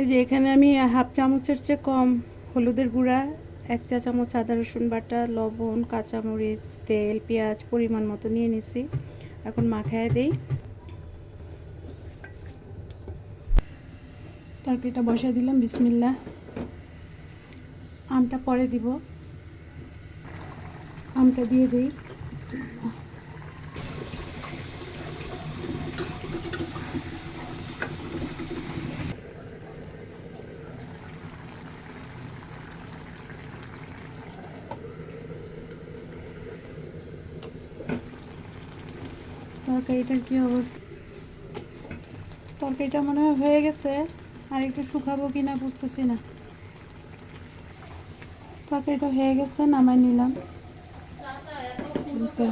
এই যে এখানে আমি হাফ চামচের চেয়ে কম হলুদের গুঁড়া, এক চা চামচ আদা, রসুন বাটা, লবণ, কাঁচামরিচ, তেল, পেঁয়াজ পরিমাণ মতো নিয়ে নিছি। এখন মাখায় দেই। তরকারিটা বসাই দিলাম বিসমিল্লা আমটা পরে দিব। আমটা দিয়ে দিই। বিসমিল্লাহ। তরকারিটার কি অবস্থা? তরকারিটা মনে হয় হয়ে গেছে, আর একটু শুকাবো কিনা বুঝতেছি না। তরকারিটা হয়ে গেছে, নামাই নিলাম। তো